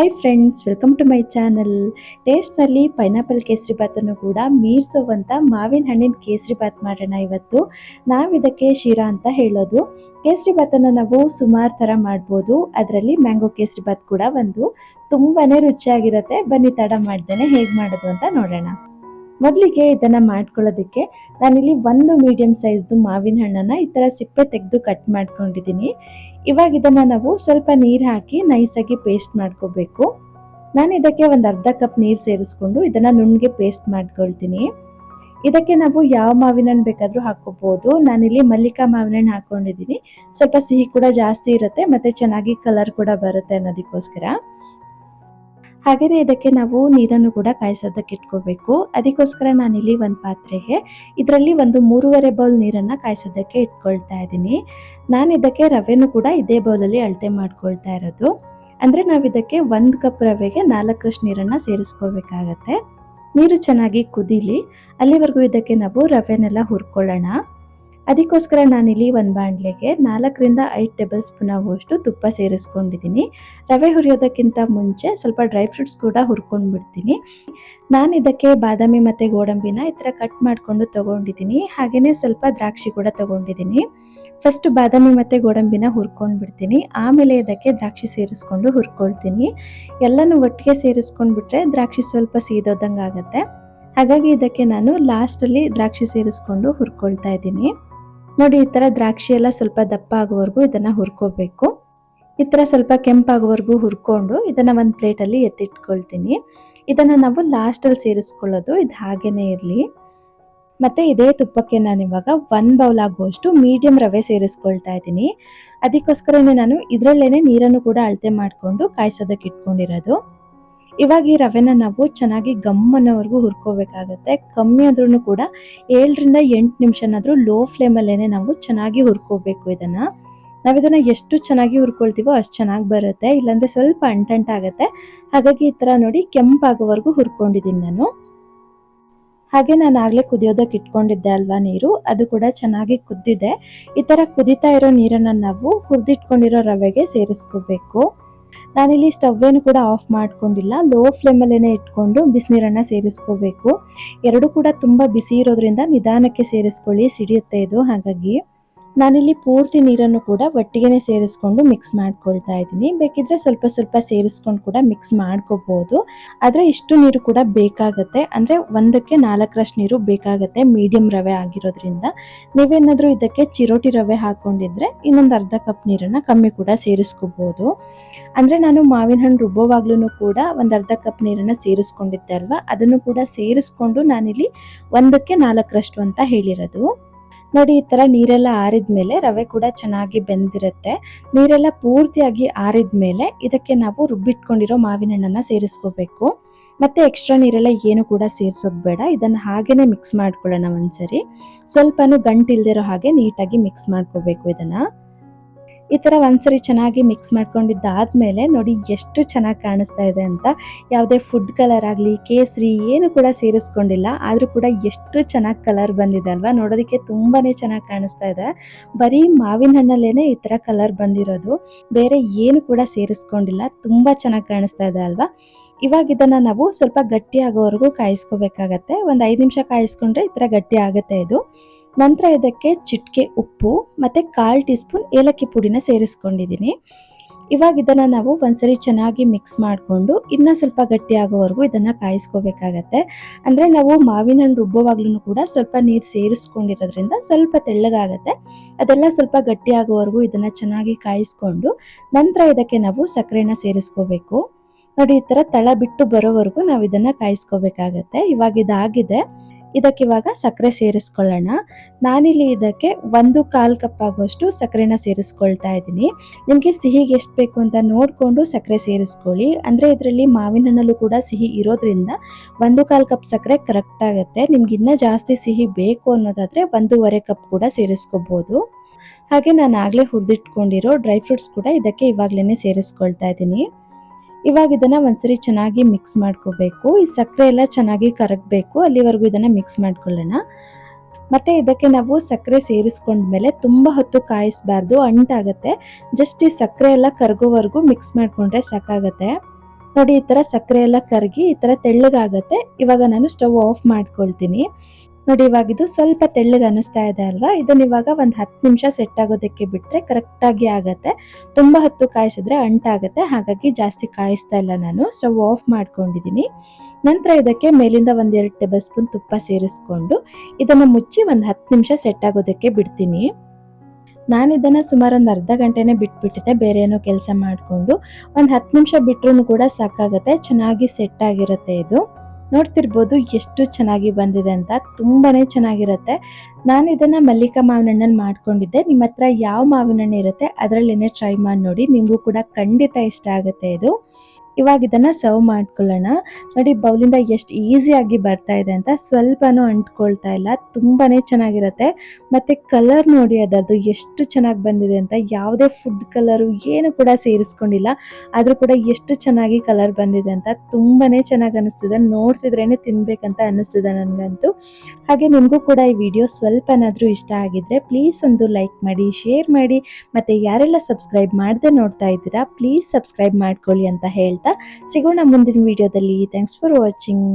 Hi friends welcome to my channel ಟೇಸ್ಟ್ನಲ್ಲಿ pineapple kesari ಬಾತನ್ನು ಕೂಡ ಮೀರಿಸುವಂಥ ಮಾವಿನ ಹಣ್ಣಿನ ಕೇಸರಿ ಬಾತ್ ಮಾಡೋಣ ಇವತ್ತು. ನಾವಿದಕ್ಕೆ ಶಿರಾ ಅಂತ ಹೇಳೋದು. ಕೇಸರಿ ಬಾತನ್ನು ನಾವು ಸುಮಾರು ಥರ ಮಾಡ್ಬೋದು. ಅದರಲ್ಲಿ ಮ್ಯಾಂಗೋ ಕೇಸರಿ ಬಾತ್ ಕೂಡ ಒಂದು ತುಂಬಾ ರುಚಿಯಾಗಿರುತ್ತೆ. ಬನ್ನಿ ತಡ ಮಾಡ್ದೇನೆ ಹೇಗೆ ಮಾಡೋದು ಅಂತ ನೋಡೋಣ. ಮೊದಲಿಗೆ ಇದನ್ನು ಮಾಡ್ಕೊಳ್ಳೋದಕ್ಕೆ ನಾನಿಲ್ಲಿ ಒಂದು ಮೀಡಿಯಂ ಸೈಜ್ದು ಮಾವಿನ ಹಣ್ಣನ್ನು ಈ ಥರ ಸಿಪ್ಪೆ ತೆಗೆದು ಕಟ್ ಮಾಡ್ಕೊಂಡಿದ್ದೀನಿ. ಇವಾಗ ಇದನ್ನು ನಾವು ಸ್ವಲ್ಪ ನೀರು ಹಾಕಿ ನೈಸಾಗಿ ಪೇಸ್ಟ್ ಮಾಡ್ಕೋಬೇಕು. ನಾನು ಇದಕ್ಕೆ ಒಂದು ಅರ್ಧ ಕಪ್ ನೀರು ಸೇರಿಸ್ಕೊಂಡು ಇದನ್ನು ನುಣ್ಣಗೆ ಪೇಸ್ಟ್ ಮಾಡ್ಕೊಳ್ತೀನಿ. ಇದಕ್ಕೆ ನಾವು ಯಾವ ಮಾವಿನ ಹಣ್ಣು ಬೇಕಾದರೂ ಹಾಕ್ಕೋಬೋದು. ನಾನಿಲ್ಲಿ ಮಲ್ಲಿಕಾ ಮಾವಿನ ಹಣ್ಣು ಹಾಕೊಂಡಿದ್ದೀನಿ. ಸ್ವಲ್ಪ ಸಿಹಿ ಕೂಡ ಜಾಸ್ತಿ ಇರುತ್ತೆ, ಮತ್ತೆ ಚೆನ್ನಾಗಿ ಕಲರ್ ಕೂಡ ಬರುತ್ತೆ ಅನ್ನೋದಕ್ಕೋಸ್ಕರ. ಹಾಗೇನೆ ಇದಕ್ಕೆ ನಾವು ನೀರನ್ನು ಕೂಡ ಕಾಯಿಸೋದಕ್ಕೆ ಇಟ್ಕೋಬೇಕು. ಅದಕ್ಕೋಸ್ಕರ ನಾನಿಲ್ಲಿ ಒಂದು ಪಾತ್ರೆಗೆ ಇದರಲ್ಲಿ ಒಂದು ಮೂರುವರೆ ಬೌಲ್ ನೀರನ್ನು ಕಾಯಿಸೋದಕ್ಕೆ ಇಟ್ಕೊಳ್ತಾ ಇದ್ದೀನಿ. ನಾನು ಇದಕ್ಕೆ ರವೆನೂ ಕೂಡ ಇದೇ ಬೌಲಲ್ಲಿ ಅಳತೆ ಮಾಡ್ಕೊಳ್ತಾ ಇರೋದು. ಅಂದರೆ ನಾವು ಇದಕ್ಕೆ ಒಂದು ಕಪ್ ರವೆಗೆ ನಾಲ್ಕರಷ್ಟು ನೀರನ್ನು ಸೇರಿಸ್ಕೋಬೇಕಾಗತ್ತೆ. ನೀರು ಚೆನ್ನಾಗಿ ಕುದೀಲಿ, ಅಲ್ಲಿವರೆಗೂ ಇದಕ್ಕೆ ನಾವು ರವೆನೆಲ್ಲ ಹುರ್ಕೊಳ್ಳೋಣ. ಅದಕ್ಕೋಸ್ಕರ ನಾನಿಲ್ಲಿ ಒಂದು ಬಾಣಲೆಗೆ ನಾಲ್ಕರಿಂದ ಐದು ಟೇಬಲ್ ಸ್ಪೂನ್ ಆಗುವಷ್ಟು ತುಪ್ಪ ಸೇರಿಸ್ಕೊಂಡಿದ್ದೀನಿ. ರವೆ ಹುರಿಯೋದಕ್ಕಿಂತ ಮುಂಚೆ ಸ್ವಲ್ಪ ಡ್ರೈ ಫ್ರೂಟ್ಸ್ ಕೂಡ ಹುರ್ಕೊಂಡ್ಬಿಡ್ತೀನಿ. ನಾನು ಇದಕ್ಕೆ ಬಾದಾಮಿ ಮತ್ತು ಗೋಡಂಬಿನ ಈ ಥರ ಕಟ್ ಮಾಡಿಕೊಂಡು ತೊಗೊಂಡಿದ್ದೀನಿ. ಹಾಗೆಯೇ ಸ್ವಲ್ಪ ದ್ರಾಕ್ಷಿ ಕೂಡ ತೊಗೊಂಡಿದ್ದೀನಿ. ಫಸ್ಟ್ ಬಾದಾಮಿ ಮತ್ತು ಗೋಡಂಬಿನ ಹುರ್ಕೊಂಡ್ಬಿಡ್ತೀನಿ. ಆಮೇಲೆ ಇದಕ್ಕೆ ದ್ರಾಕ್ಷಿ ಸೇರಿಸ್ಕೊಂಡು ಹುರ್ಕೊಳ್ತೀನಿ. ಎಲ್ಲನೂ ಒಟ್ಟಿಗೆ ಸೇರಿಸ್ಕೊಂಡ್ಬಿಟ್ರೆ ದ್ರಾಕ್ಷಿ ಸ್ವಲ್ಪ ಸೀದೋದಂಗೆ ಆಗುತ್ತೆ ಹಾಗಾಗಿ ಇದಕ್ಕೆ ನಾನು ಲಾಸ್ಟಲ್ಲಿ ದ್ರಾಕ್ಷಿ ಸೇರಿಸ್ಕೊಂಡು ಹುರ್ಕೊಳ್ತಾ ಇದ್ದೀನಿ. ನೋಡಿ, ಈ ತರ ದ್ರಾಕ್ಷಿ ಎಲ್ಲ ಸ್ವಲ್ಪ ದಪ್ಪ ಆಗೋವರೆಗೂ ಇದನ್ನ ಹುರ್ಕೋಬೇಕು. ಈ ಥರ ಸ್ವಲ್ಪ ಕೆಂಪಾಗೋವರೆಗೂ ಹುರ್ಕೊಂಡು ಇದನ್ನ ಒಂದು ಪ್ಲೇಟಲ್ಲಿ ಎತ್ತಿಟ್ಕೊಳ್ತೀನಿ. ಇದನ್ನ ನಾವು ಲಾಸ್ಟಲ್ಲಿ ಸೇರಿಸ್ಕೊಳ್ಳೋದು, ಇದು ಹಾಗೇನೆ ಇರಲಿ. ಮತ್ತೆ ಇದೇ ತುಪ್ಪಕ್ಕೆ ನಾನು ಇವಾಗ ಒನ್ ಬೌಲ್ ಆಗುವಷ್ಟು ಮೀಡಿಯಂ ರವೆ ಸೇರಿಸ್ಕೊಳ್ತಾ ಇದ್ದೀನಿ. ಅದಕ್ಕೋಸ್ಕರನೇ ನಾನು ಇದರಲ್ಲೇ ನೀರನ್ನು ಕೂಡ ಅಳತೆ ಮಾಡಿಕೊಂಡು ಕಾಯಿಸೋದಕ್ಕೆ ಇಟ್ಕೊಂಡಿರೋದು. ಇವಾಗ ಈ ರವೆನ ನಾವು ಚೆನ್ನಾಗಿ ಗಮ್ ಅನ್ನೋವರೆಗೂ ಹುರ್ಕೋಬೇಕಾಗತ್ತೆ. ಕಮ್ಮಿ ಆದ್ರೂ ಕೂಡ ಏಳರಿಂದ ಎಂಟು ನಿಮಿಷನಾದರೂ ಲೋ ಫ್ಲೇಮಲ್ಲೇ ನಾವು ಚೆನ್ನಾಗಿ ಹುರ್ಕೋಬೇಕು ಇದನ್ನ. ನಾವು ಇದನ್ನ ಎಷ್ಟು ಚೆನ್ನಾಗಿ ಹುರ್ಕೊಳ್ತೀವೋ ಅಷ್ಟು ಚೆನ್ನಾಗಿ ಬರುತ್ತೆ. ಇಲ್ಲಾಂದರೆ ಸ್ವಲ್ಪ ಅಂಟಂಟಾಗತ್ತೆ ಹಾಗಾಗಿ ಈ ತರ ನೋಡಿ ಕೆಂಪಾಗೋವರೆಗೂ ಹುರ್ಕೊಂಡಿದ್ದೀನಿ ನಾನು. ಹಾಗೆ ನಾನು ಆಗ್ಲೇ ಕುದಿಯೋದಕ್ಕೆ ಇಟ್ಕೊಂಡಿದ್ದೆ ಅಲ್ವಾ ನೀರು? ಅದು ಕೂಡ ಚೆನ್ನಾಗಿ ಕುದ್ದಿದೆ. ಈ ಥರ ಕುದಿತಾ ಇರೋ ನೀರನ್ನ ನಾವು ಹುರಿದಿಟ್ಕೊಂಡಿರೋ ರವೆಗೆ ಸೇರಿಸ್ಕೋಬೇಕು. ನಾನಿಲ್ಲಿ ಸ್ಟವ್ವೇನು ಕೂಡ ಆಫ್ ಮಾಡ್ಕೊಂಡಿಲ್ಲ, ಲೋ ಫ್ಲೇಮಲ್ಲೇ ಇಟ್ಕೊಂಡು ಬಿಸಿನೀರನ್ನು ಸೇರಿಸ್ಕೋಬೇಕು. ಎರಡು ಕೂಡ ತುಂಬ ಬಿಸಿ ಇರೋದ್ರಿಂದ ನಿಧಾನಕ್ಕೆ ಸೇರಿಸ್ಕೊಳ್ಳಿ, ಸಿಡಿಯುತ್ತೆ ಇದು ಹಾಗಾಗಿ. ನಾನಿಲ್ಲಿ ಪೂರ್ತಿ ನೀರನ್ನು ಕೂಡ ಒಟ್ಟಿಗೆನೆ ಸೇರಿಸ್ಕೊಂಡು ಮಿಕ್ಸ್ ಮಾಡ್ಕೊಳ್ತಾ ಇದ್ದೀನಿ. ಬೇಕಿದ್ರೆ ಸ್ವಲ್ಪ ಸ್ವಲ್ಪ ಸೇರಿಸ್ಕೊಂಡು ಕೂಡ ಮಿಕ್ಸ್ ಮಾಡ್ಕೋಬಹುದು ಆದ್ರೆ ಇಷ್ಟು ನೀರು ಕೂಡ ಬೇಕಾಗತ್ತೆ. ಅಂದ್ರೆ ಒಂದಕ್ಕೆ ನಾಲ್ಕರಷ್ಟು ನೀರು ಬೇಕಾಗತ್ತೆ ಮೀಡಿಯಂ ರವೆ ಆಗಿರೋದ್ರಿಂದ. ನೀವೇನಾದ್ರೂ ಇದಕ್ಕೆ ಚಿರೋಟಿ ರವೆ ಹಾಕೊಂಡಿದ್ರೆ ಇನ್ನೊಂದು ಅರ್ಧ ಕಪ್ ನೀರನ್ನ ಕಮ್ಮಿ ಕೂಡ ಸೇರಿಸ್ಕೋಬಹುದು ಅಂದ್ರೆ ನಾನು ಮಾವಿನ ಹಣ್ಣು ರುಬ್ಬೋವಾಗ್ಲೂ ಕೂಡ ಒಂದ್ ಅರ್ಧ ಕಪ್ ನೀರನ್ನ ಸೇರಿಸ್ಕೊಂಡಿದ್ದೆ ಅಲ್ವಾ? ಅದನ್ನು ಕೂಡ ಸೇರಿಸ್ಕೊಂಡು ನಾನಿಲ್ಲಿ ಒಂದಕ್ಕೆ ನಾಲ್ಕರಷ್ಟು ಅಂತ ಹೇಳಿರೋದು. ನೋಡಿ, ಈ ತರ ನೀರೆಲ್ಲ ಆರಿದ್ಮೇಲೆ ರವೆ ಕೂಡ ಚೆನ್ನಾಗಿ ಬೆಂದಿರುತ್ತೆ. ನೀರೆಲ್ಲ ಪೂರ್ತಿಯಾಗಿ ಆರಿದ್ಮೇಲೆ ಇದಕ್ಕೆ ನಾವು ರುಬ್ಬಿಟ್ಕೊಂಡಿರೋ ಮಾವಿನ ಹಣ್ಣನ್ನ ಸೇರಿಸ್ಕೋಬೇಕು. ಮತ್ತೆ ಎಕ್ಸ್ಟ್ರಾ ನೀರೆಲ್ಲ ಏನು ಕೂಡ ಸೇರಿಸೋದು ಬೇಡ. ಇದನ್ನ ಹಾಗೇನೆ ಮಿಕ್ಸ್ ಮಾಡ್ಕೊಳ್ಳೋಣ ಒಂದ್ಸರಿ. ಸ್ವಲ್ಪನೂ ಗಂಟಿಲ್ದಿರೋ ಹಾಗೆ ನೀಟಾಗಿ ಮಿಕ್ಸ್ ಮಾಡ್ಕೋಬೇಕು ಇದನ್ನ. ಈ ತರ ಒಂದ್ಸರಿ ಚೆನ್ನಾಗಿ ಮಿಕ್ಸ್ ಮಾಡ್ಕೊಂಡಿದ್ದಾದ್ಮೇಲೆ ನೋಡಿ ಎಷ್ಟು ಚೆನ್ನಾಗಿ ಕಾಣಿಸ್ತಾ ಇದೆ ಅಂತ. ಯಾವುದೇ ಫುಡ್ ಕಲರ್ ಆಗಲಿ, ಕೇಸರಿ ಏನು ಕೂಡ ಸೇರಿಸ್ಕೊಂಡಿಲ್ಲ. ಆದರೂ ಕೂಡ ಎಷ್ಟು ಚೆನ್ನಾಗಿ ಕಲರ್ ಬಂದಿದೆ ಅಲ್ವಾ? ನೋಡೋದಕ್ಕೆ ತುಂಬಾನೇ ಚೆನ್ನಾಗಿ ಕಾಣಿಸ್ತಾ ಇದೆ. ಬರೀ ಮಾವಿನ ಹಣ್ಣಲ್ಲೇನೆ ಈ ತರ ಕಲರ್ ಬಂದಿರೋದು. ಬೇರೆ ಏನು ಕೂಡ ಸೇರಿಸ್ಕೊಂಡಿಲ್ಲ. ತುಂಬಾ ಚೆನ್ನಾಗಿ ಕಾಣಿಸ್ತಾ ಇದೆ ಅಲ್ವಾ? ಇವಾಗ ಇದನ್ನ ನಾವು ಸ್ವಲ್ಪ ಗಟ್ಟಿ ಆಗೋವರೆಗೂ ಕಾಯಿಸ್ಕೋಬೇಕಾಗತ್ತೆ. ಒಂದು ಐದು ನಿಮಿಷ ಕಾಯಿಸ್ಕೊಂಡ್ರೆ ಈ ಥರ ಗಟ್ಟಿ ಆಗುತ್ತೆ ಇದು. ನಂತರ ಇದಕ್ಕೆ ಚಿಟಿಕೆ ಉಪ್ಪು, ಮತ್ತು ಕಾಲು ಟೀ ಸ್ಪೂನ್ ಏಲಕ್ಕಿ ಪುಡಿನ ಸೇರಿಸ್ಕೊಂಡಿದ್ದೀನಿ. ಇವಾಗ ಇದನ್ನು ನಾವು ಒಂದ್ಸರಿ ಚೆನ್ನಾಗಿ ಮಿಕ್ಸ್ ಮಾಡಿಕೊಂಡು ಇನ್ನೂ ಸ್ವಲ್ಪ ಗಟ್ಟಿ ಆಗೋವರೆಗೂ ಇದನ್ನ ಕಾಯಿಸ್ಕೋಬೇಕಾಗತ್ತೆ. ಅಂದರೆ ನಾವು ಮಾವಿನ ಹಣ್ಣು ರುಬ್ಬೋವಾಗ್ಲೂ ಕೂಡ ಸ್ವಲ್ಪ ನೀರು ಸೇರಿಸ್ಕೊಂಡಿರೋದ್ರಿಂದ ಸ್ವಲ್ಪ ತೆಳ್ಳಗಾಗತ್ತೆ. ಅದೆಲ್ಲ ಸ್ವಲ್ಪ ಗಟ್ಟಿ ಆಗೋವರೆಗೂ ಇದನ್ನ ಚೆನ್ನಾಗಿ ಕಾಯಿಸ್ಕೊಂಡು ನಂತರ ಇದಕ್ಕೆ ನಾವು ಸಕ್ಕರೆನ ಸೇರಿಸ್ಕೋಬೇಕು. ನೋಡಿ, ಈ ಥರ ತಳ ಬಿಟ್ಟು ಬರೋವರೆಗೂ ನಾವು ಇದನ್ನು ಕಾಯಿಸ್ಕೋಬೇಕಾಗತ್ತೆ. ಇವಾಗ ಇದಾಗಿದೆ. ಇದಕ್ಕೆ ಇವಾಗ ಸಕ್ಕರೆ ಸೇರಿಸ್ಕೊಳ್ಳೋಣ. ನಾನಿಲ್ಲಿ ಇದಕ್ಕೆ ಒಂದು ಕಾಲು ಕಪ್ ಆಗುವಷ್ಟು ಸಕ್ಕರೆನ ಸೇರಿಸ್ಕೊಳ್ತಾ ಇದ್ದೀನಿ. ನಿಮಗೆ ಸಿಹಿಗೆ ಎಷ್ಟು ಬೇಕು ಅಂತ ನೋಡಿಕೊಂಡು ಸಕ್ಕರೆ ಸೇರಿಸ್ಕೊಳ್ಳಿ. ಅಂದರೆ ಇದರಲ್ಲಿ ಮಾವಿನ ಹಣ್ಣಲ್ಲೂ ಕೂಡ ಸಿಹಿ ಇರೋದ್ರಿಂದ ಒಂದು ಕಾಲು ಕಪ್ ಸಕ್ಕರೆ ಕರೆಕ್ಟ್ ಆಗುತ್ತೆ. ನಿಮ್ಗೆ ಇನ್ನೂ ಜಾಸ್ತಿ ಸಿಹಿ ಬೇಕು ಅನ್ನೋದಾದರೆ ಒಂದೂವರೆ ಕಪ್ ಕೂಡ ಸೇರಿಸ್ಕೋಬೋದು. ಹಾಗೆ ನಾನು ಆಗಲೇ ಹುರಿದಿಟ್ಕೊಂಡಿರೋ ಡ್ರೈ ಫ್ರೂಟ್ಸ್ ಕೂಡ ಇದಕ್ಕೆ ಇವಾಗಲೇ ಸೇರಿಸ್ಕೊಳ್ತಾ ಇದ್ದೀನಿ. ಇವಾಗ ಇದನ್ನ ಒಂದ್ಸರಿ ಚೆನ್ನಾಗಿ ಮಿಕ್ಸ್ ಮಾಡ್ಕೋಬೇಕು. ಈ ಸಕ್ಕರೆ ಎಲ್ಲ ಚೆನ್ನಾಗಿ ಕರಗಬೇಕು. ಅಲ್ಲಿವರೆಗೂ ಇದನ್ನ ಮಿಕ್ಸ್ ಮಾಡ್ಕೊಳ್ಳೋಣ. ಮತ್ತೆ ಇದಕ್ಕೆ ನಾವು ಸಕ್ಕರೆ ಸೇರಿಸ್ಕೊಂಡ್ಮೇಲೆ ತುಂಬ ಹೊತ್ತು ಕಾಯಿಸ್ಬಾರ್ದು, ಅಂಟಾಗತ್ತೆ. ಜಸ್ಟ್ ಈ ಸಕ್ಕರೆ ಎಲ್ಲ ಕರಗೋವರೆಗೂ ಮಿಕ್ಸ್ ಮಾಡ್ಕೊಂಡ್ರೆ ಸಾಕಾಗತ್ತೆ. ನೋಡಿ, ಈ ತರ ಸಕ್ಕರೆ ಎಲ್ಲ ಕರಗಿ ಈ ತರ ತೆಳ್ಳಗಾಗತ್ತೆ. ಇವಾಗ ನಾನು ಸ್ಟವ್ ಆಫ್ ಮಾಡ್ಕೊಳ್ತೀನಿ. ನೋಡಿ ಇವಾಗ ಇದು ಸ್ವಲ್ಪ ತೆಳ್ಳಗೆ ಅನಿಸ್ತಾ ಇದೆ ಅಲ್ವಾ? ಇದನ್ನ ಇವಾಗ ಒಂದು ಹತ್ತು ನಿಮಿಷ ಸೆಟ್ ಆಗೋದಕ್ಕೆ ಬಿಟ್ರೆ ಕರೆಕ್ಟ್ ಆಗಿ ಆಗತ್ತೆ. ತುಂಬಾ ಹೊತ್ತು ಕಾಯಿಸಿದ್ರೆ ಅಂಟಾಗತ್ತೆ. ಹಾಗಾಗಿ ಜಾಸ್ತಿ ಕಾಯಿಸ್ತಾ ಇಲ್ಲ ನಾನು. ಸ್ಟವ್ ಆಫ್ ಮಾಡ್ಕೊಂಡಿದ್ದೀನಿ ನಂತರ ಇದಕ್ಕೆ ಮೇಲಿಂದ ಒಂದೆರಡು ಟೇಬಲ್ ಸ್ಪೂನ್ ತುಪ್ಪ ಸೇರಿಸ್ಕೊಂಡು ಇದನ್ನ ಮುಚ್ಚಿ ಒಂದು ಹತ್ತು ನಿಮಿಷ ಸೆಟ್ ಆಗೋದಕ್ಕೆ ಬಿಡ್ತೀನಿ. ನಾನು ಇದನ್ನ ಸುಮಾರು ಒಂದು ಅರ್ಧ ಗಂಟೆನೇ ಬಿಟ್ಬಿಟ್ಟಿದ್ದೆ. ಬೇರೆ ಏನೋ ಕೆಲಸ ಮಾಡಿಕೊಂಡು ಒಂದು ಹತ್ತು ನಿಮಿಷ ಬಿಟ್ರು ಕೂಡ ಸಾಕಾಗುತ್ತೆ. ಚೆನ್ನಾಗಿ ಸೆಟ್ ಆಗಿರುತ್ತೆ ಇದು. ನೋಡ್ತಿರ್ಬೋದು ಎಷ್ಟು ಚೆನ್ನಾಗಿ ಬಂದಿದೆ ಅಂತ. ತುಂಬಾನೇ ಚೆನ್ನಾಗಿರುತ್ತೆ. ನಾನು ಇದನ್ನ ಮಲ್ಲಿಕಾ ಮಾವಿನಣ್ಣಲ್ಲಿ ಮಾಡ್ಕೊಂಡಿದ್ದೆ. ನಿಮ್ಮ ಹತ್ರ ಯಾವ ಮಾವಿನ ಹಣ್ಣು ಇರುತ್ತೆ ಅದರಲ್ಲೇ ಟ್ರೈ ಮಾಡಿ ನೋಡಿ. ನಿಮಗೂ ಕೂಡ ಖಂಡಿತ ಇಷ್ಟ ಆಗುತ್ತೆ ಇದು. ಇವಾಗ ಇದನ್ನ ಸರ್ವ್ ಮಾಡ್ಕೊಳ್ಳೋಣ. ನೋಡಿ, ಬೌಲಿಂದ ಎಷ್ಟು ಈಸಿಯಾಗಿ ಬರ್ತಾ ಇದೆ ಅಂತ ಸ್ವಲ್ಪನೂ ಅಂಟ್ಕೊಳ್ತಾ ಇಲ್ಲ. ತುಂಬಾನೇ ಚೆನ್ನಾಗಿರುತ್ತೆ. ಮತ್ತೆ ಕಲರ್ ನೋಡಿ ಅದರದ್ದು ಎಷ್ಟು ಚೆನ್ನಾಗಿ ಬಂದಿದೆ ಅಂತ ಯಾವುದೇ ಫುಡ್ ಕಲರು ಏನು ಕೂಡ ಸೇರಿಸ್ಕೊಂಡಿಲ್ಲ. ಆದ್ರೂ ಕೂಡ ಎಷ್ಟು ಚೆನ್ನಾಗಿ ಕಲರ್ ಬಂದಿದೆ ಅಂತ ತುಂಬಾನೇ ಚೆನ್ನಾಗಿ ಅನಿಸ್ತಿದೆ. ನೋಡ್ತಿದ್ರೇನೆ ತಿನ್ಬೇಕಂತ ಅನಿಸ್ತಿದೆ ನನಗಂತೂ. ಹಾಗೆ ನಿಮಗೂ ಕೂಡ ಈ ವಿಡಿಯೋ ಸ್ವಲ್ಪನಾದ್ರೂ ಇಷ್ಟ ಆಗಿದ್ರೆ ಪ್ಲೀಸ್ ಒಂದು ಲೈಕ್ ಮಾಡಿ ಶೇರ್ ಮಾಡಿ. ಮತ್ತೆ ಯಾರೆಲ್ಲ ಸಬ್ಸ್ಕ್ರೈಬ್ ಮಾಡದೆ ನೋಡ್ತಾ ಇದ್ದೀರಾ ಪ್ಲೀಸ್ ಸಬ್ಸ್ಕ್ರೈಬ್ ಮಾಡ್ಕೊಳ್ಳಿ ಅಂತ ಸಿಗೋಣ ಮುಂದಿನ ವಿಡಿಯೋದಲ್ಲಿ ಥ್ಯಾಂಕ್ಸ್ ಫಾರ್ ವಾಚಿಂಗ್